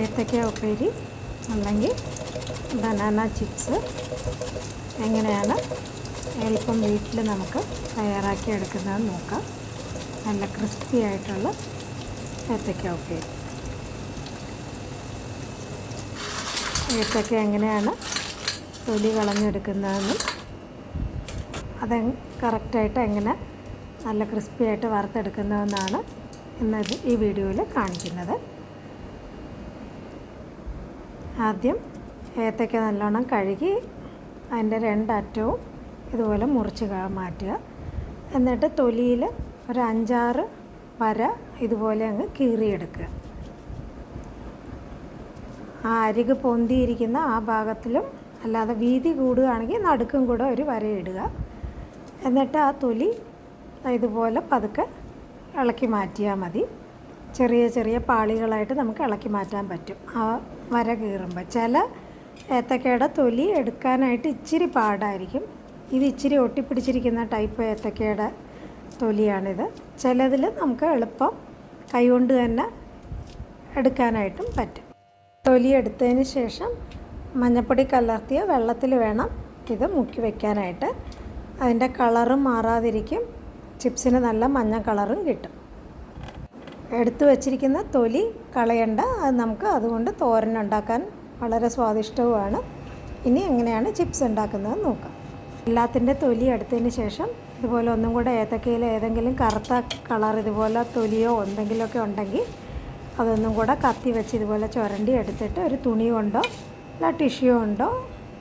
ഏത്തക്ക ഉപ്പേരി അല്ലെങ്കിൽ ബനാന ചിപ്സ് എങ്ങനെയാണ് എളുപ്പം വീട്ടിൽ നമുക്ക് തയ്യാറാക്കി എടുക്കുന്നതെന്ന് നോക്കാം. നല്ല ക്രിസ്പി ആയിട്ടുള്ള ഏത്തക്ക ഉപ്പേരി. ഏത്തക്ക എങ്ങനെയാണ് തൊലി കളഞ്ഞെടുക്കുന്നതെന്നും അത് കറക്റ്റായിട്ട് എങ്ങനെ നല്ല ക്രിസ്പി ആയിട്ട് വറുത്തെടുക്കുന്നതെന്നാണ് ഇന്ന് ഇത് ഈ വീഡിയോയിൽ കാണിക്കുന്നത്. ആദ്യം ഏത്തയ്ക്ക നല്ലോണം കഴുകി അതിന്റെ രണ്ടറ്റവും ഇതുപോലെ മുറിച്ച് മാറ്റുക. എന്നിട്ട് തൊലിയിൽ ഒരു അഞ്ചാറ് വര ഇതുപോലെ അങ്ങ് കീറിയെടുക്കുക. ആ അരിക് പൊന്തിയിരിക്കുന്ന ആ ഭാഗത്തിലും അല്ലാതെ വീതി കൂടുകയാണെങ്കിൽ നടുക്കും കൂടെ ഒരു വരയിടുക എന്നിട്ട് ആ തൊലി ഇതുപോലെ പതുക്കെ ഇളക്കി മാറ്റിയാൽ മതി. ചെറിയ ചെറിയ പാളികളായിട്ട് നമുക്ക് ഇളക്കി മാറ്റാൻ പറ്റും. ആ വര കീറുമ്പോൾ ചില ഏത്തക്കയുടെ തൊലി എടുക്കാനായിട്ട് ഇച്ചിരി പാടായിരിക്കും. ഇത് ഇച്ചിരി ഒട്ടിപ്പിടിച്ചിരിക്കുന്ന ടൈപ്പ് ഏത്തക്കയുടെ തൊലിയാണിത്. ചിലതിൽ നമുക്ക് എളുപ്പം കൈകൊണ്ട് തന്നെ എടുക്കാനായിട്ടും പറ്റും. തൊലി എടുത്തതിന് ശേഷം മഞ്ഞപ്പൊടി കലർത്തിയ വെള്ളത്തിൽ വേണം ഇത് മുക്കി വയ്ക്കാനായിട്ട് അതിന്റെ കളറും മാറാതിരിക്കും. ചിപ്സിന് നല്ല മഞ്ഞ കളറും കിട്ടും. എടുത്തു വച്ചിരിക്കുന്ന തൊലി കളയണ്ട. അത് നമുക്ക് അതുകൊണ്ട് തോരൻ ഉണ്ടാക്കാൻ വളരെ സ്വാദിഷ്ടവുമാണ്. ഇനി എങ്ങനെയാണ് ചിപ്സ് ഉണ്ടാക്കുന്നത് നോക്കാം. എല്ലാത്തിന്റെ തൊലി എടുത്തതിന് ശേഷം ഇതുപോലെ ഒന്നും കൂടെ ഏത്തക്കയിൽ ഏതെങ്കിലും കറുത്ത കളർ ഇതുപോലെ തൊലിയോ എന്തെങ്കിലുമൊക്കെ ഉണ്ടെങ്കിൽ അതൊന്നും കൂടെ കത്തി വെച്ച് ഇതുപോലെ ചുരണ്ടി എടുത്തിട്ട് ഒരു തുണി കൊണ്ടോ അല്ല ടിഷ്യൂ കൊണ്ടോ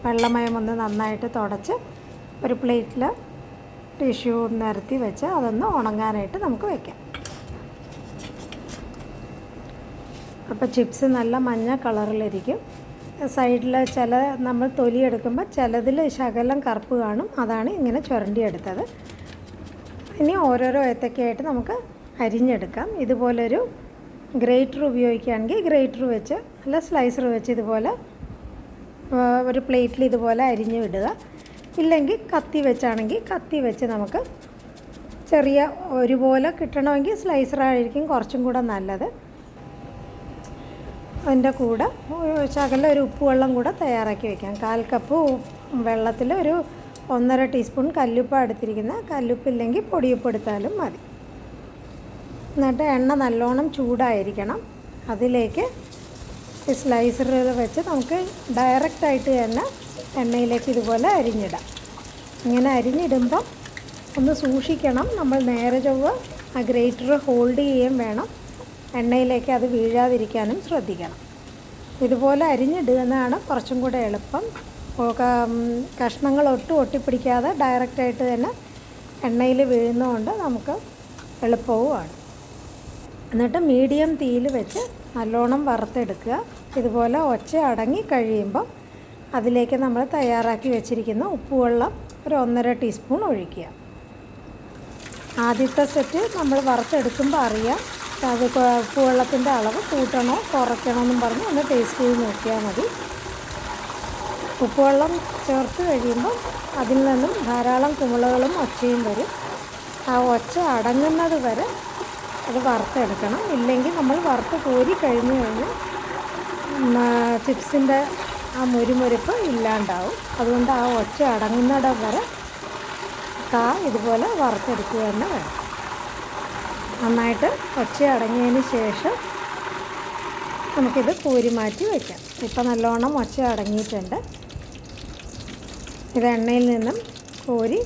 വെള്ളമയം ഒന്ന് നന്നായിട്ട് തുടച്ച് ഒരു പ്ലേറ്റിൽ ടിഷ്യൂ നിരത്തി വെച്ച് അതൊന്ന് ഉണങ്ങാനായിട്ട് നമുക്ക് വെക്കാം. അപ്പോൾ ചിപ്സ് നല്ല മഞ്ഞ കളറിലിരിക്കും. സൈഡിൽ ചില നമ്മൾ തൊലി എടുക്കുമ്പോൾ ചിലതിൽ ശകലം കറുപ്പ് കാണും. അതാണ് ഇങ്ങനെ ചുരണ്ടിയെടുത്തത്. ഇനി ഓരോരോ ഏത്തക്കയായിട്ട് നമുക്ക് അരിഞ്ഞെടുക്കാം. ഇതുപോലൊരു ഗ്രേറ്റർ ഉപയോഗിക്കുകയാണെങ്കിൽ ഗ്രേറ്റർ വെച്ച് അല്ല സ്ലൈസർ വെച്ച് ഇതുപോലെ ഒരു പ്ലേറ്റിൽ ഇതുപോലെ അരിഞ്ഞ് വിടുക. ഇല്ലെങ്കിൽ കത്തി വെച്ചാണെങ്കിൽ കത്തി വെച്ച് നമുക്ക് ചെറിയ ഒരുപോലെ കിട്ടണമെങ്കിൽ സ്ലൈസറായിരിക്കും കുറച്ചും കൂടെ നല്ലത്. അതിന്റെ കൂടെ ശകലം ഒരു ഉപ്പുവെള്ളം കൂടെ തയ്യാറാക്കി വെക്കാം. കാൽ കപ്പ് വെള്ളത്തിൽ ഒരു ഒന്നര ടീസ്പൂൺ കല്ലുപ്പ് എടുത്തിരിക്കുന്ന കല്ലുപ്പില്ലെങ്കിൽ പൊടിയുപ്പ് എടുത്താലും മതി. എന്നിട്ട് എണ്ണ നല്ലോണം ചൂടായിരിക്കണം. അതിലേക്ക് ഈ സ്ലൈസർ വെച്ച് നമുക്ക് ഡയറക്റ്റായിട്ട് തന്നെ എണ്ണയിലേക്ക് ഇതുപോലെ അരിഞ്ഞിടാം. ഇങ്ങനെ അരിഞ്ഞിടുമ്പം ഒന്ന് സൂക്ഷിക്കണം. നമ്മൾ നേരെ ചൊവ്വ ആ ഗ്രേറ്റർ ഹോൾഡ് ചെയ്യുകയും വേണം. എണ്ണയിലേക്ക് അത് വീഴാതിരിക്കാനും ശ്രദ്ധിക്കണം. ഇതുപോലെ അരിഞ്ഞിടുന്നതാണ് കുറച്ചും കൂടെ എളുപ്പം. കഷ്ണങ്ങൾ ഒട്ടും ഒട്ടിപ്പിടിക്കാതെ ഡയറക്റ്റായിട്ട് തന്നെ എണ്ണയിൽ വീഴുന്നതുകൊണ്ട് നമുക്ക് എളുപ്പവുമാണ്. എന്നിട്ട് മീഡിയം തീയിൽ വെച്ച് നല്ലോണം വറുത്തെടുക്കുക. ഇതുപോലെ ഒച്ച അടങ്ങി കഴിയുമ്പോൾ അതിലേക്ക് നമ്മൾ തയ്യാറാക്കി വെച്ചിരിക്കുന്ന ഉപ്പുവെള്ളം ഒരു ഒന്നര ടീസ്പൂൺ ഒഴിക്കുക. ആദ്യത്തെ സെറ്റ് നമ്മൾ വറുത്തെടുക്കുമ്പോൾ അറിയാം അത് ഉപ്പുവെള്ളത്തിന്റെ അളവ് കൂട്ടണോ കുറയ്ക്കണോ എന്നും പറഞ്ഞ് ഒന്ന് ടേസ്റ്റ് ചെയ്ത് നോക്കിയാൽ മതി. ഉപ്പുവെള്ളം ചേർത്ത് കഴിയുമ്പോൾ അതിൽ നിന്നും ധാരാളം കുമിളകളും ഒച്ചയും വരും. ആ ഒച്ച അടങ്ങുന്നത് വരെ അത് വറുത്തെടുക്കണം. ഇല്ലെങ്കിൽ നമ്മൾ വറുത്ത് കോരി കഴിഞ്ഞ് കഴിഞ്ഞാൽ ചിപ്സിന്റെ ആ മുരുമുരുപ്പ് ഇല്ലാണ്ടാവും. അതുകൊണ്ട് ആ ഒച്ച അടങ്ങുന്നിടം വരെ കാ ഇതുപോലെ വറുത്തെടുക്കുക തന്നെ വേണം. നന്നായിട്ട് ഒച്ച അടങ്ങിയതിന് ശേഷം നമുക്കിത് കോരി മാറ്റി വയ്ക്കാം. ഇപ്പം നല്ലോണം ഒച്ച അടങ്ങിയിട്ടുണ്ട്. ഇത് എണ്ണയിൽ നിന്നും കോരി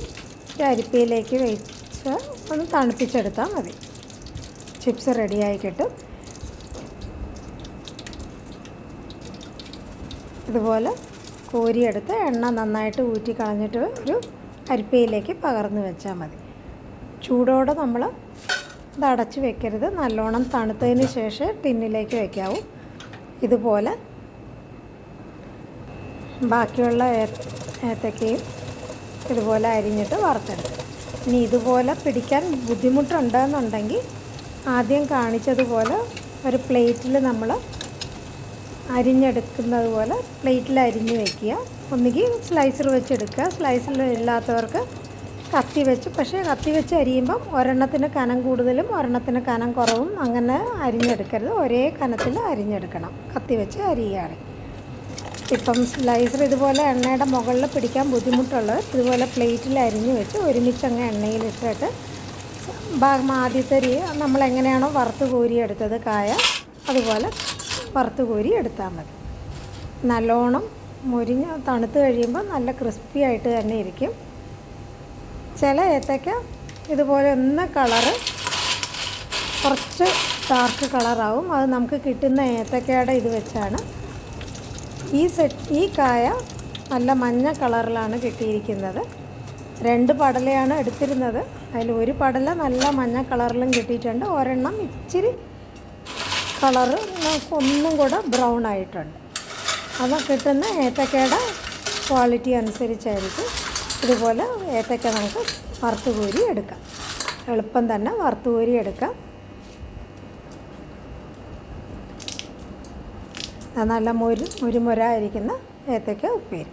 അരിപ്പയിലേക്ക് വെച്ച് ഒന്ന് തണുപ്പിച്ചെടുത്താൽ മതി. ചിപ്സ് റെഡിയായി കിട്ടും. ഇതുപോലെ കോരിയെടുത്ത് എണ്ണ നന്നായിട്ട് ഊറ്റി കളഞ്ഞിട്ട് ഒരു അരിപ്പയിലേക്ക് പകർന്ന് വെച്ചാൽ മതി. ചൂടോടെ നമ്മൾ ഇത് അടച്ച് വെക്കരുത്. നല്ലോണം തണുത്തതിന് ശേഷം ടിന്നിലേക്ക് വെക്കാവും. ഇതുപോലെ ബാക്കിയുള്ള ഏത്തക്കയും ഇതുപോലെ അരിഞ്ഞിട്ട് വറുത്തെടുക്കും. ഇനി ഇതുപോലെ പിടിക്കാൻ ബുദ്ധിമുട്ടുണ്ടെന്നുണ്ടെങ്കിൽ ആദ്യം കാണിച്ചതുപോലെ ഒരു പ്ലേറ്റിൽ നമ്മൾ അരിഞ്ഞെടുക്കുന്നത് പോലെ പ്ലേറ്റിൽ അരിഞ്ഞ് വയ്ക്കുക ഒന്നുകിൽ സ്ലൈസർ വെച്ചെടുക്കുക. സ്ലൈസർ ഇല്ലാത്തവർക്ക് കത്തി വെച്ച് പക്ഷേ കത്തി വെച്ച് അരിയുമ്പം ഒരെണ്ണത്തിന് കനം കൂടുതലും ഒരെണ്ണത്തിന് കനം കുറവും അങ്ങനെ അരിഞ്ഞെടുക്കരുത്. ഒരേ കനത്തിൽ അരിഞ്ഞെടുക്കണം. കത്തി വെച്ച് അരിയാണ് ഇപ്പം സ്ലൈസർ ഇതുപോലെ എണ്ണയുടെ മുകളിൽ പിടിക്കാൻ ബുദ്ധിമുട്ടുള്ളത്. ഇതുപോലെ പ്ലേറ്റിൽ അരിഞ്ഞ് വെച്ച് ഒരുമിച്ച് അങ്ങ് എണ്ണയിലിട്ടിട്ട് ഭാഗം ആദ്യത്തെ രീ നമ്മൾ എങ്ങനെയാണോ വറുത്ത് കോരി എടുത്തത് കായ അതുപോലെ വറുത്ത് കോരി എടുത്താൽ മതി. നല്ലോണം മുരിഞ്ഞ് തണുത്ത് കഴിയുമ്പോൾ നല്ല ക്രിസ്പി ആയിട്ട് തന്നെ ഇരിക്കും. ചില ഏത്തയ്ക്ക ഇതുപോലെ ഒന്ന് കളറ് കുറച്ച് ഡാർക്ക് കളറാവും അത് നമുക്ക് കിട്ടുന്ന ഏത്തക്കയുടെ ഇത് വെച്ചാണ്. ഈ സെറ്റ് ഈ കായ നല്ല മഞ്ഞ കളറിലാണ് കിട്ടിയിരിക്കുന്നത്. രണ്ട് പടലയാണ് എടുത്തിരുന്നത്. അതിൽ ഒരു പടല നല്ല മഞ്ഞ കളറിലും കിട്ടിയിട്ടുണ്ട്. ഒരെണ്ണം ഇച്ചിരി കളറ് ഒന്നും കൂടെ ബ്രൗൺ ആയിട്ടുണ്ട്. അത് കിട്ടുന്ന ഏത്തക്കയുടെ ക്വാളിറ്റി അനുസരിച്ചായിരിക്കും ഇതുപോലെ ഏത്തക്ക നമുക്ക് വറുത്തുകോരി എടുക്കാം. എളുപ്പം തന്നെ വറുത്തുകോരി എടുക്കാം. നല്ല മുരു മുരുമുരായിരിക്കുന്ന ഏത്തക്ക ഉപ്പേരി.